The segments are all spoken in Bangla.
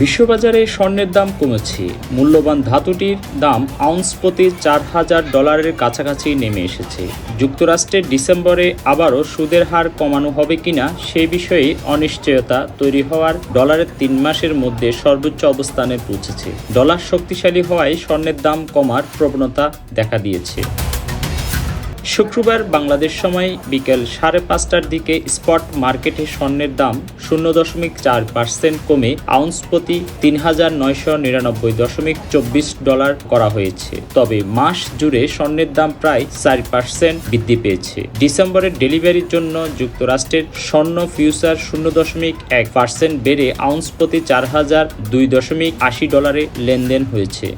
বিশ্ববাজারে স্বর্ণের দাম কমেছে। মূল্যবান ধাতুটির দাম আউন্স প্রতি চার হাজার ডলারের কাছাকাছি নেমে এসেছে। যুক্তরাষ্ট্রের ডিসেম্বরে আবারও সুদের হার কমানো হবে কিনা সে বিষয়ে অনিশ্চয়তা তৈরি হওয়ার ডলারের তিন মাসের মধ্যে সর্বোচ্চ অবস্থানে পৌঁছেছে। ডলার শক্তিশালী হওয়ায় স্বর্ণের দাম কমার প্রবণতা দেখা দিয়েছে। শুক্রবার বাংলাদেশ সময় বিকেল সাড়ে পাঁচটার দিকে স্পট মার্কেটে স্বর্ণের দাম শূন্য দশমিক চার পার্সেন্ট কমে আউন্স প্রতি তিন হাজার নয়শো নিরানব্বই দশমিক চব্বিশ ডলার করা হয়েছে। তবে মাস জুড়ে স্বর্ণের দাম প্রায় চার পার্সেন্ট বৃদ্ধি পেয়েছে। ডিসেম্বরের ডেলিভারির জন্য যুক্তরাষ্ট্রের স্বর্ণ ফিউচার শূন্য দশমিক এক পার্সেন্ট বেড়ে আউন্স প্রতি চার হাজার দুই দশমিক আশি ডলারে লেনদেন হয়েছে।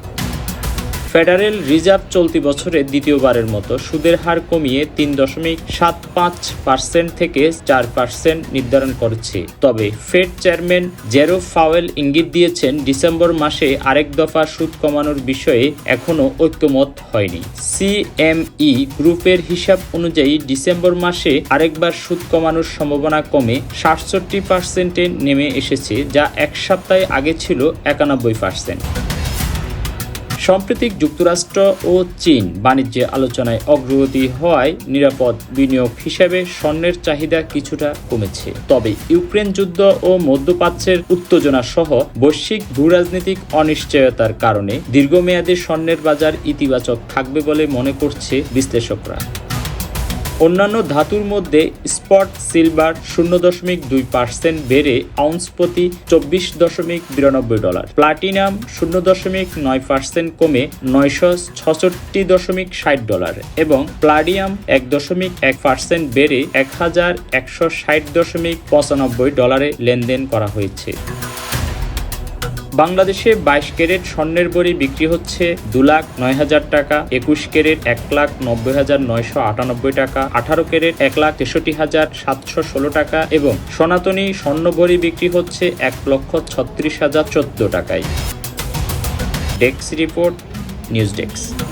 ফেডারেল রিজার্ভ চলতি বছরে দ্বিতীয়বারের মতো সুদের হার কমিয়ে তিন দশমিক সাত পাঁচ পার্সেন্ট থেকে চার পার্সেন্ট নির্ধারণ করেছে। তবে ফেড চেয়ারম্যান জেরো ফাওয়েল ইঙ্গিত দিয়েছেন, ডিসেম্বর মাসে আরেক দফা সুদ কমানোর বিষয়ে এখনও ঐক্যমত হয়নি। সিএমই গ্রুপের হিসাব অনুযায়ী ডিসেম্বর মাসে আরেকবার সুদ কমানোর সম্ভাবনা কমে সাতষট্টি পার্সেন্টে নেমে এসেছে, যা এক সপ্তাহে আগে ছিল একানব্বই পার্সেন্ট। সাম্প্রতিক যুক্তরাষ্ট্র ও চীন বাণিজ্যে আলোচনায় অগ্রগতি হওয়ায় নিরাপদ বিনিয়োগ হিসেবে স্বর্ণের চাহিদা কিছুটা কমেছে। তবে ইউক্রেন যুদ্ধ ও মধ্যপ্রাচ্যের উত্তেজনা সহ বৈশ্বিক ভূরাজনৈতিক অনিশ্চয়তার কারণে দীর্ঘমেয়াদী স্বর্ণের বাজার ইতিবাচক থাকবে বলে মনে করছে বিশ্লেষকরা। অন্যান্য ধাতুর মধ্যে স্পট সিলভার শূন্য দশমিক দুই পার্সেন্ট বেড়ে আউন্স প্রতি চব্বিশ দশমিক বিরানব্বই ডলার। প্লাটিনাম শূন্য দশমিক নয় পার্সেন্ট কমে নয়শো ছষট্টি দশমিক ষাট ডলার এবং প্লাডিয়াম এক দশমিক এক পার্সেন্ট বেড়ে এক হাজার একশো ষাট দশমিক পঁচানব্বই ডলারে লেনদেন করা হয়েছে। বাংলাদেশে বাইশ ক্যারেট স্বর্ণের বড়ি বিক্রি হচ্ছে দু লাখ নয় হাজার টাকা, একুশ ক্যারেট এক লাখ নব্বই হাজার নয়শো আটানব্বই টাকা, আঠারো ক্যারেট এক লাখ তেষট্টি হাজার সাতশো ষোলো টাকা এবং সনাতনী স্বর্ণ বড়ি বিক্রি হচ্ছে এক লক্ষ ছত্রিশ হাজার চোদ্দ টাকায়। ডেক্স রিপোর্ট, নিউজ ডেস্ক